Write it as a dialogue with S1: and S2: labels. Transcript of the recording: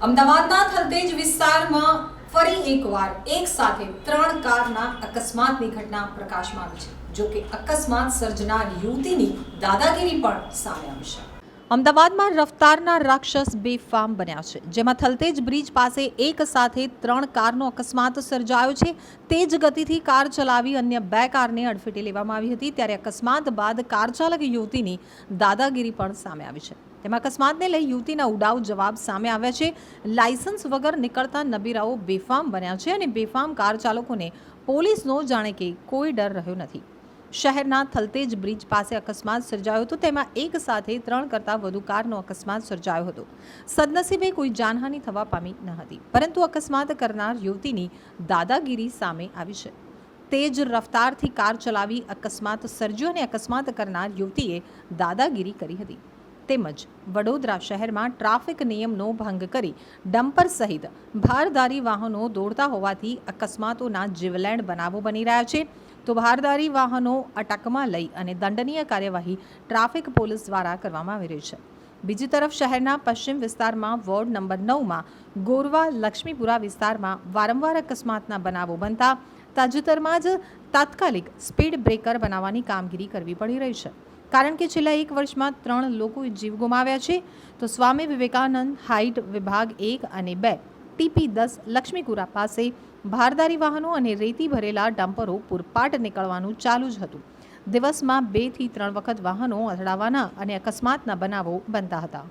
S1: અમદાવાદના થલતેજ વિસ્તારમાં ફરી એકવાર એક સાથે ત્રણ કારના અકસ્માતની ઘટના પ્રકાશમાં આવી છે, જોકે અકસ્માત સર્જનાર યુવતીની દાદાગીરી પણ સામે આવશે અમદાવાદમાં રફતારના રાક્ષસ બેફામ બન્યા છે, જેમાં થલતેજ બ્રિજ પાસે એક સાથે ત્રણ કારનો અકસ્માત સર્જાયો છે. તેજ ગતિથી કાર ચલાવી અન્ય બે કારને અડફેટે લેવામાં આવી હતી. ત્યારે અકસ્માત બાદ કાર ચાલક યુવતીની દાદાગીરી પણ સામે આવી છે. તેમાં અકસ્માતને લઈ યુવતીના ઉડાવ જવાબ સામે આવ્યા છે. લાયસન્સ વગર નીકળતા નબીરાઓ બેફામ બન્યા છે અને બેફામ કાર ચાલકોને પોલીસનો જાણે કે કોઈ ડર રહ્યો નથી. શહેરના થલતેજ બ્રિજ પાસે અકસ્માત સર્જાયો હતો. તેમાં એક સાથે ત્રણ કરતાં વધુ કારનો અકસ્માત સર્જાયો હતો. સદનસીબે કોઈ જાનહાનિ થવા પામી ન હતી. પરંતુ અકસ્માત કરનાર યુવતીની દાદાગીરી સામે આવી છે. તેજ રફતારથી કાર ચલાવી અકસ્માત સર્જ્યો અને અકસ્માત કરનાર યુવતીએ દાદાગીરી કરી હતી. તેમજ વડોદરા શહેરમાં ટ્રાફિક નિયમનો ભંગ કરી ડમ્પર સહિત ભારદારી વાહનો દોડતા હોવાથી અકસ્માતોના જીવલેણ બનાવો બની રહ્યા છે. તો ભારદારી વાહનો અટકમાં લઈ અને દંડનીય કાર્યવાહી ટ્રાફિક પોલીસ દ્વારા કરવામાં આવી રહી છે. બીજી તરફ શહેરના પશ્ચિમ વિસ્તારમાં વોર્ડ નંબર નવમાં ગોરવા લક્ષ્મીપુરા વિસ્તારમાં વારંવાર અકસ્માતના બનાવો બનતા તાજેતરમાં જ તાત્કાલિક સ્પીડ બ્રેકર બનાવવાની કામગીરી કરવી પડી રહી છે. કારણ કે છેલ્લા એક વર્ષમાં ત્રણ લોકો જીવ ગુમાવ્યા છે. તો સ્વામી વિવેકાનંદ હાઇટ વિભાગ એક અને બે, ટીપી દસ લક્ષ્મીકુરા પાસે ભારદારી વાહનો અને રેતી ભરેલા ડમ્પરો પૂરપાટ નીકળવાનું ચાલુ જ હતું. દિવસમાં બેથી ત્રણ વખત વાહનો અથડાવાના અને અકસ્માતના બનાવો બનતા હતા.